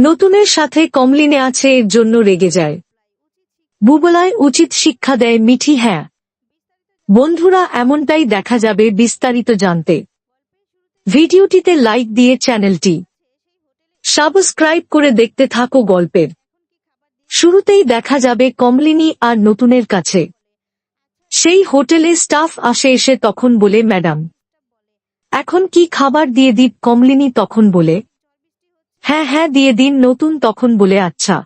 নতুনের সাথে কমলিনে আছে এর জন্য রেগে যায়। বুবলায় উচিত শিক্ষা দেয় মিঠি হ্যাঁ। বন্ধুরা, এমনটাই দেখা যাবে বিস্তারিত জানতে। ভিডিওটিতে লাইক দিয়ে চ্যানেলটি সাবস্ক্রাইব করে দেখতে থাকো গল্পের। শুরুতেই দেখা যাবে কমলিনী আর নতুনের কাছে। সেই হোটেলে স্টাফ আসে এসে তখন বলে, ম্যাডাম, এখন কি খাবার দিয়ে দিন কমলিনী তখন বলে হ্যাঁ হ্যাঁ দিয়ে দিন, নতুন তখন বলে আচ্ছা।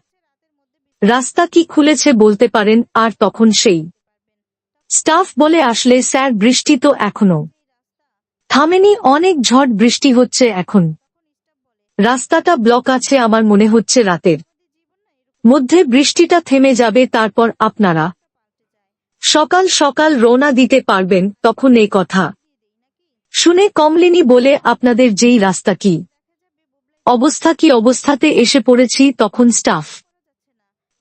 রাস্তা কি খুলেছে বলতে পারেন, আর তখন সেই। স্টাফ বলে আসলে, স্যার, বৃষ্টি তো এখনও। থামেনি, অনেক ঝড় বৃষ্টি হচ্ছে এখন। রাস্তাটা ব্লক আছে, আমার মনে হচ্ছে রাতের। মধ্যে বৃষ্টিটা থেমে যাবে, তারপর আপনারা। সকাল সকাল রওনা দিতে পারবেন, তখন এই কথা। শুনে কমলিনী বলে, আপনাদের যেই রাস্তা কি? অবস্থা কি অবস্থাতে এসে পড়েছি তখন স্টাফ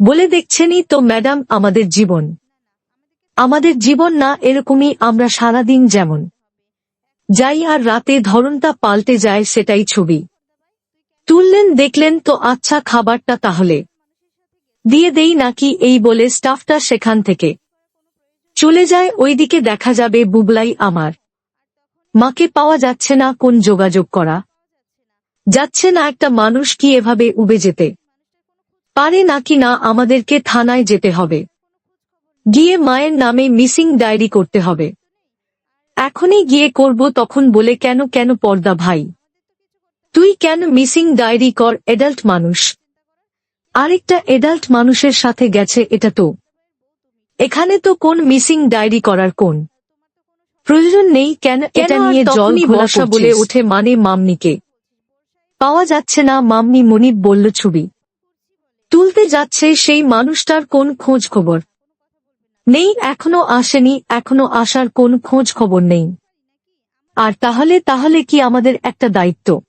বলে দেখছেনই তো ম্যাডাম আমাদের জীবন। আমাদের জীবন না এরকমই আমরা সারাদিন যেমন। যাই আর রাতে ধরনটা পাল্টে যায় সেটাই ছবি। তুললেন দেখলেন তো আচ্ছা খাবারটা তাহলে। দিয়ে দেই নাকি এই বলে স্টাফটা সেখান থেকে। চলে যায় ওইদিকে দেখা যাবে বুবলাই আমার। মাকে পাওয়া যাচ্ছে না কোন যোগাযোগ করা। যাচ্ছে না একটা মানুষ কি এভাবে উবে যেতে? পারে নাকি না আমাদেরকে থানায় যেতে হবে? গিয়ে মায়ের নামে মিসিং ডায়েরি করতে হবে। এখনই গিয়ে করব তখন বলে কেন কেন পর্দা ভাই? তুই কেন মিসিং ডায়েরি কর এডাল্ট মানুষ? আরেকটা এডাল্ট মানুষের সাথে গেছে এটা তো। এখানে তো কোন মিসিং ডায়েরি করার কোন? প্রয়োজন নেই কেন এটা নিয়ে জল ঘোলাসা বলে ওঠে মানে মামনিকে। পাওয়া যাচ্ছে না, মামনি মনিব বলল ছবি। তুলতে যাচ্ছে সেই মানুষটার কোন খোঁজ খবর? নেই, এখনও আসেনি, এখনও আসার কোন খোঁজ খবর নেই। আর তাহলে তাহলে কি আমাদের একটা দায়িত্ব?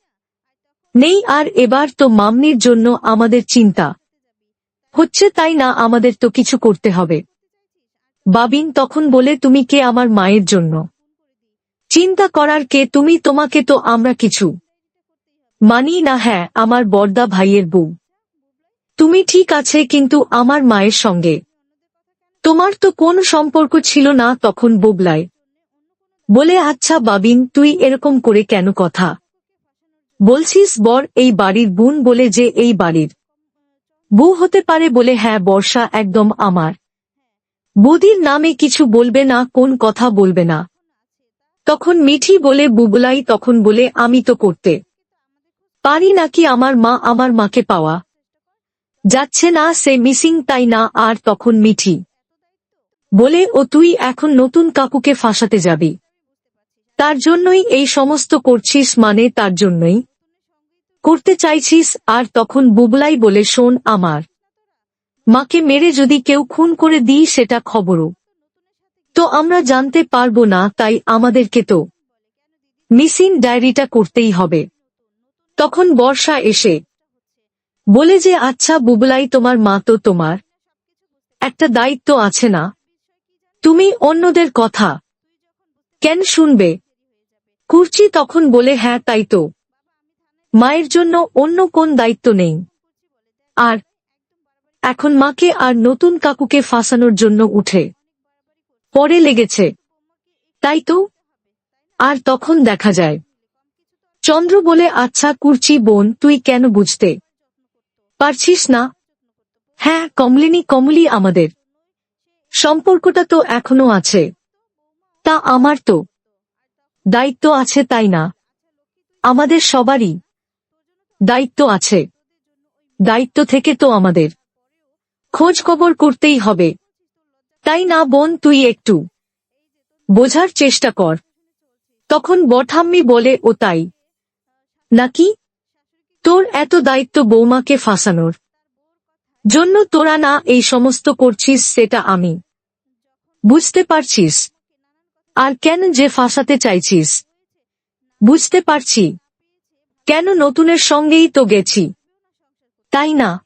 নেই, আর এবার তো মামনির জন্য আমাদের চিন্তা। হচ্ছে তাই না, আমাদের তো কিছু করতে হবে। বাবিন তখন বলে, তুমি কে আমার মায়ের জন্য? চিন্তা করার কে, তুমি, তোমাকে তো আমরা কিছু। মানি না হ্যাঁ আমার বর্দা ভাইয়ের বউ। তুমি ঠিক আছে কিন্তু আমার মায়ের সঙ্গে। তোমার তো কোন সম্পর্ক ছিল না তখন বুবলায়। বলে আচ্ছা বাবিন, তুই এরকম করে কেন কথা? বলছিস, বর, এই বাড়ির বোন বলে যে এই বাড়ির বউ হতে পারে বলে হ্যাঁ বর্ষা একদম আমার। বৌদির নামে কিছু বলবে না, কোন কথা বলবে না। তখন মিঠি বলে, বুবলাই তখন বলে, আমি তো করতে পারি নাকি আমার মা আমার মাকে পাওয়া? যাচ্ছে না সে মিসিং তাই না আর তখন মিঠি। বলে, ও তুই এখন নতুন কাকুকে ফাঁসাতে যাবি। তার জন্যই এই সমস্ত করছিস মানে তার জন্যই। করতে চাইছিস আর তখন বুবলাই বলে, শোন আমার। মাকে মেরে যদি কেউ খুন করে দিই সেটা খবরও। তো আমরা জানতে পারব না তাই আমাদেরকে তো মিসিং ডায়েরিটা করতেই হবে। তখন বর্ষা এসে বলে যে আচ্ছা বুবলাই, তোমার মা তো তোমার। একটা দায়িত্ব আছে না। তুমি অন্যদের কথা কেন শুনবে? কুর্চি তখন বলে হ্যাঁ তাই তো। মায়ের জন্য অন্য কোন দায়িত্ব নেই। আর এখন মাকে আর নতুন কাকুকে ফাঁসানোর জন্য উঠে। পরে লেগেছে। তাই তো? আর তখন দেখা যায়। চন্দ্র বলে আচ্ছা কুর্চি বোন, তুই কেন বুঝতে পারছিস না? হ্যাঁ কমলিনী, কমলি আমাদের। সম্পর্কটা তো এখনও আছে। তা আমার তো দায়িত্ব আছে তাই না? আমাদের সবারই দায়িত্ব আছে। দায়িত্ব থেকে তো আমাদের খোঁজ খবর করতেই হবে। তাই না বোন, তুই একটু বোঝার চেষ্টা কর। তখন বঠাম্মি বলে, ও তাই। নাকি? তোর এত দায়িত্ব বৌমাকে ফাঁসানোর জন্য তোরা না এই সমস্ত করছিস সেটা আমি। বুঝতে পারছিস? আর কেন যে ফাঁসাতে চাইছিস? বুঝতে পারছি। কেন নতুনের সঙ্গেই তো গেছি? তাই না?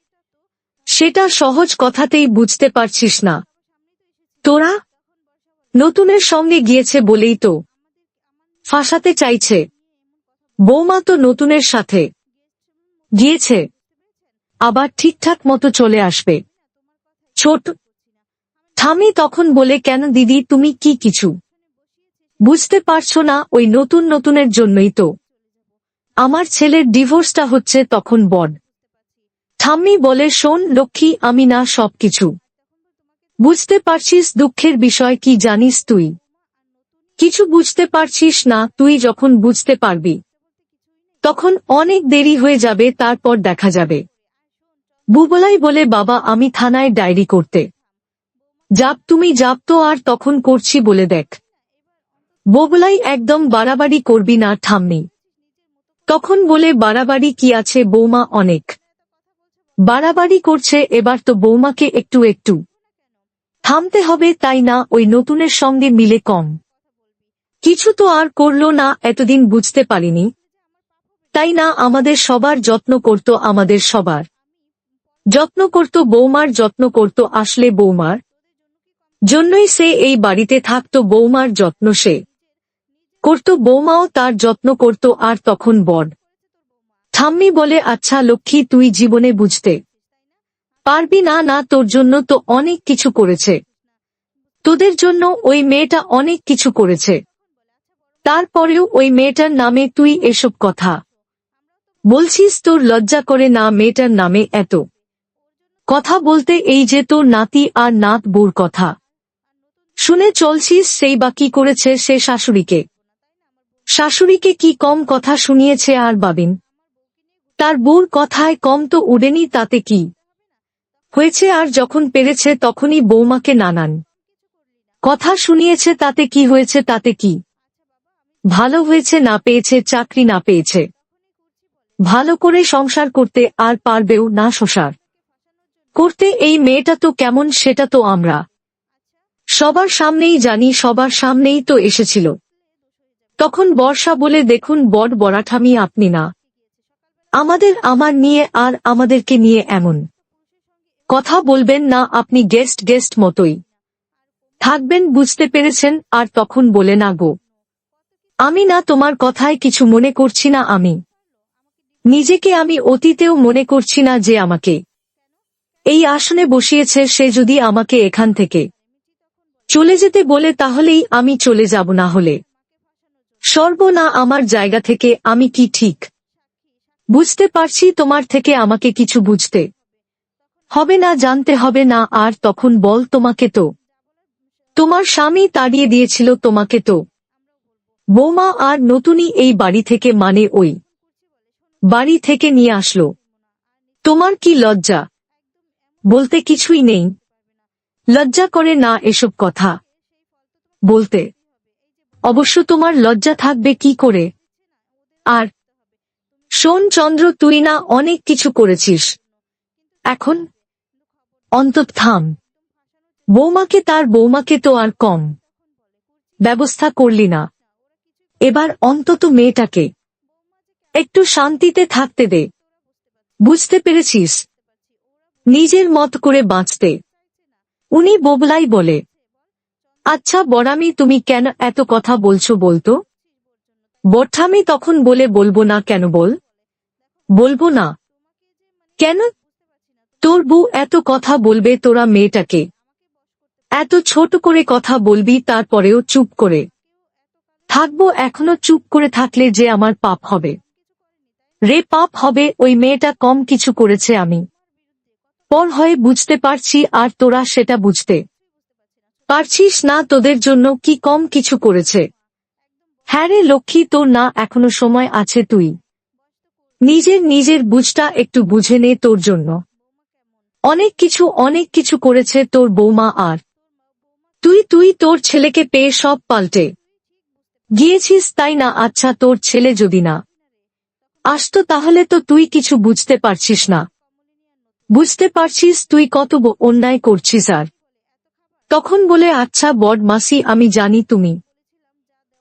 সেটা সহজ কথাতেই বুঝতে পারছিস না। তোরা নতুনের সঙ্গে গিয়েছে বলেই তো ফাঁসাতে চাইছে। বৌমা তো নতুনের সাথে গিয়েছে, আবার ঠিকঠাক মতো চলে আসবে। ছোট ঠামি তখন বলে, কেন দিদি, তুমি কি কিছু? বুঝতে পারছ না, ওই নতুন নতুনের জন্যই তো। আমার ছেলের ডিভোর্সটা হচ্ছে তখন বড থাম্মি বলে, শোন লক্ষ্মী, আমি না সবকিছু। বুঝতে পারছিস দুঃখের বিষয়, কি জানিস তুই? কিছু বুঝতে পারছিস না, তুই যখন বুঝতে পারবি। তখন অনেক দেরি হয়ে যাবে, তারপর দেখা যাবে। বুবলাই বলে, বাবা, আমি থানায় ডায়েরি করতে। যাপ তুমি যাব তো আর তখন করছি বলে দেখ। বোবলাই একদম বাড়াবাড়ি করবি না ঠাম্মি তখন বলে, বাড়াবাড়ি কি আছে, বৌমা অনেক। বাড়াবাড়ি করছে, এবার তো বৌমাকে একটু একটু। থামতে হবে, তাই না, ওই নতুনের সঙ্গে মিলে কম। কিছু তো আর করল না, এতদিন বুঝতে পারিনি। তাই না আমাদের সবার যত্ন করত আমাদের সবার। যত্ন করত বৌমার যত্ন করত আসলে বৌমার জন্যই সে এই বাড়িতে থাকত, বৌমার যত্ন সে করত, বৌমাও তার যত্ন করত আর তখন বড ঠাম্মি বলে আচ্ছা লক্ষ্মী, তুই জীবনে বুঝতে পারবি না না তোর জন্য তো অনেক কিছু করেছে। তোদের জন্য ওই মেয়েটা অনেক কিছু করেছে। তারপরেও ওই মেয়েটার নামে তুই এসব কথা বলছিস তোর লজ্জা করে না মেয়েটার নামে এত। কথা বলতে এই যে তোর নাতি আর নাত বউর কথা। শুনে চলছিস সেই বা কি করেছে সে শাশুড়িকে। শাশুড়িকে কি কম কথা শুনিয়েছে আর বাবিন? তার বউর কথায় কম তো উড়েনি তাতে কি? হয়েছে আর যখন পেরেছে তখনই বৌমাকে নানান। কথা শুনিয়েছে তাতে কি হয়েছে তাতে কি? ভালো হয়েছে না পেয়েছে, চাকরি না পেয়েছে। ভালো করে সংসার করতে আর পারবেও না শোষার করতে এই মেয়েটা তো কেমন সেটা তো আমরা। সবার সামনেই জানি, সবার সামনেই তো এসেছিল। তখন বর্ষা বলে, দেখুন বড বরাঠামি আপনি না। আমাদের আমার নিয়ে আর আমাদেরকে নিয়ে এমন। কথা বলবেন না আপনি গেস্ট গেস্ট মতোই। থাকবেন বুঝতে পেরেছেন আর তখন বলে না গো। আমি না তোমার কথায় কিছু মনে করছি না আমি। নিজেকে আমি অতীতেও মনে করছি না যে আমাকে। এই আসনে বসিয়েছে সে যদি আমাকে এখান থেকে চলে যেতে বলে তাহলেই আমি চলে যাব না হলে। সর্বনা আমার জায়গা থেকে আমি কি ঠিক? বুঝতে পারছি তোমার থেকে আমাকে কিছু বুঝতে। হবে না, জানতে হবে না, আর তখন বল তোমাকে তো। তোমার স্বামী তাড়িয়ে দিয়েছিল তোমাকে তো। বৌমা আর নতুনই এই বাড়ি থেকে মানে ওই বাড়ি থেকে নিয়ে আসলো। তোমার কি লজ্জা? বলতে কিছুই নেই। লজ্জা করে না এসব কথা। বলতে, অবশ্য তোমার লজ্জা থাকবে কি করে? আর, শোন চন্দ্র, তুই না অনেক কিছু করেছিস। এখন, অন্তত থাম। বৌমাকে, তার বৌমাকে তো আর কম। ব্যবস্থা করলি না। এবার অন্তত মেয়েটাকে। একটু শান্তিতে থাকতে দে। বুঝতে পেরেছিস? নিজের মত করে বাঁচতে। উনি বোবলাই বলে আচ্ছা বরামি তুমি কেন এত কথা বলছো বলতো? বঠামি তখন বলে, বলব না কেন বল? বলব না? কেন? তোর বউ এত কথা বলবে তোরা মেয়েটাকে। এত ছোট করে কথা বলবি তারপরেও চুপ করে। থাকব এখনও চুপ করে থাকলে যে আমার পাপ হবে। রে পাপ হবে, ওই মেয়েটা কম কিছু করেছে আমি। পর হয়ে বুঝতে পারছি আর তোরা সেটা বুঝতে পারছিস না তোদের জন্য কি কম কিছু করেছে। হ্যাঁ রে লক্ষ্মী, তোর না এখনও সময় আছে তুই। নিজের নিজের বুঝটা একটু বুঝে নে তোর জন্য। অনেক কিছু অনেক কিছু করেছে তোর বৌমা আর। তুই তুই তোর ছেলেকে পেয়ে সব পাল্টে। গিয়েছিস তাই না? আচ্ছা তোর ছেলে যদি না। আসতো তাহলে তো তুই কিছু বুঝতে পারছিস না। বুঝতে পারছিস তুই কত অন্যায় করছিস আর। তখন বলে আচ্ছা বড মাসি, আমি জানি তুমি।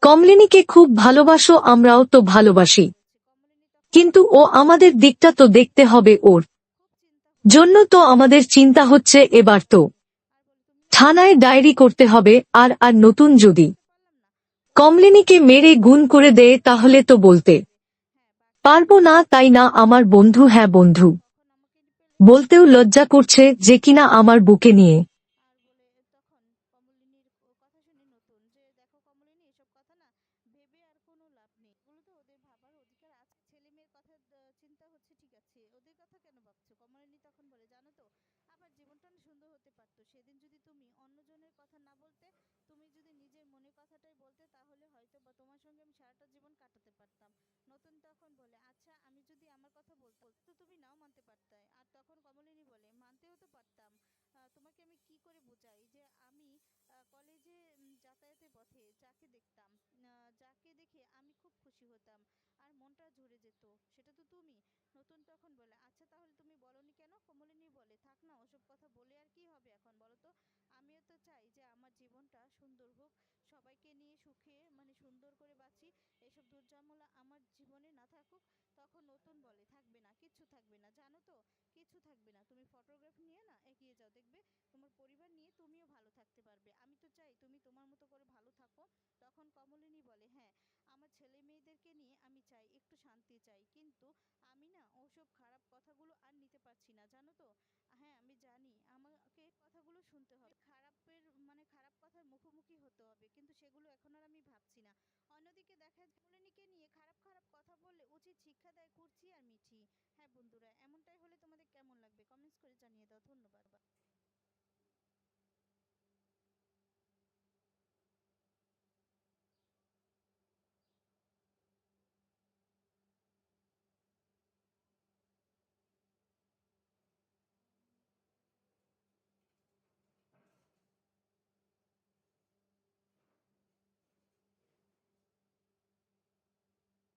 কমলিনীকে খুব ভালোবাসো, আমরাও তো ভালোবাসি। কিন্তু ও আমাদের দিকটা তো দেখতে হবে ওর। জন্য তো আমাদের চিন্তা হচ্ছে এবার তো। থানায় ডায়েরি করতে হবে, আর আর নতুন যদি। কমলিনীকে মেরে গুণ করে দেয় তাহলে তো বলতে। পারব না, তাই না, আমার বন্ধু? হ্যাঁ বন্ধু। বলতেও লজ্জা করছে যে কিনা আমার বুকে নিয়ে আর বলে তখন কমলিনীর ও কথা শুনে নতুন যে দেখো কমলিনী এসব কথা না ভেবে আর কোনো লাভ নেই এগুলো তো ওদের ভাবার অধিকার আছে ছেলে মেয়ের কথা দ- চিন্তা হচ্ছে ঠিক আছে ওদের কথা কেন ভাবছ কমলিনী তখন বলে জানো তো আমার জীবনটা না সুন্দর হতে পারতো সেদিন যদি তুমি অন্যজনের কথা না বলতে তুমি যদি নিজের মনের কথাটাই বলতে তাহলে হয়তো বা তোমার সঙ্গে আমি সারাটা জীবন কাটাতে পারতাম নতুন তখন বলে আচ্ছা আমি যদি আমার কথা বলতাম তো তুমি নাও মানতে পারতে আর তখন কমলিনী বলে, মানতেও তো পারতাম। তোমাকে আমি কি করে বোঝাই যে আমি কলেজে যাতায়াতের পথে যাকে দেখতাম যাকে দেখে আমি খুব খুশি হতাম আর মনটা ঝরে যেত। সেটা তো তুমি। নতুন তখন বলে আচ্ছা তাহলে তুমি বলনি কেন? কমলিনী বলে, থাক না, ওসব কথা বলে আর কি হবে এখন বলো তো? আমিও তো চাই যে আমার জীবনটা সুন্দর হোক সবাইকে নিয়ে সুখে মানে সুন্দর করে বাঁচি, এসব দুর্জামলা আমার জীবনে না থাকুক, তখন নতুন বলে, থাকবে না, কিচ্ছু থাকবে না। জানো তো কিছু থাকবে না। তুমি ফটোগ্রাফ নিয়ে না, এগিয়ে যাও, দেখবে তোমার পরিবার নিয়ে তুমিও ভালো থাকতে পারবে। আমি তো চাই তুমি তোমার মতো করে ভালো থাকো। তখন কমলিনী বলে হ্যাঁ আমার ছেলে মেয়েদেরকে নিয়ে আমি চাই, একটু শান্তি চাই। কিন্তু আমি না ওসব খারাপ কথাগুলো আর নিতে পারছি না, জানো তো? হ্যাঁ আমি জানি। আমাকে কথাগুলো শুনতে হবে খারাপের মানে খারাপ কথার মুখোমুখি হতে হবে। কিন্তু সেগুলো এখন আর আমি ভাবছি না। অন্যদিকে দেখা যায় নিয়ে খারাপ খারাপ কথা বললে উচিত শিক্ষা দেয় কুর্চি আর মিঠি। হ্যাঁ বন্ধুরা, এমনটাই হলে তোমাদের কেমন লাগবে? কমেন্টস করে জানিয়ে দাও। ধন্যবাদ।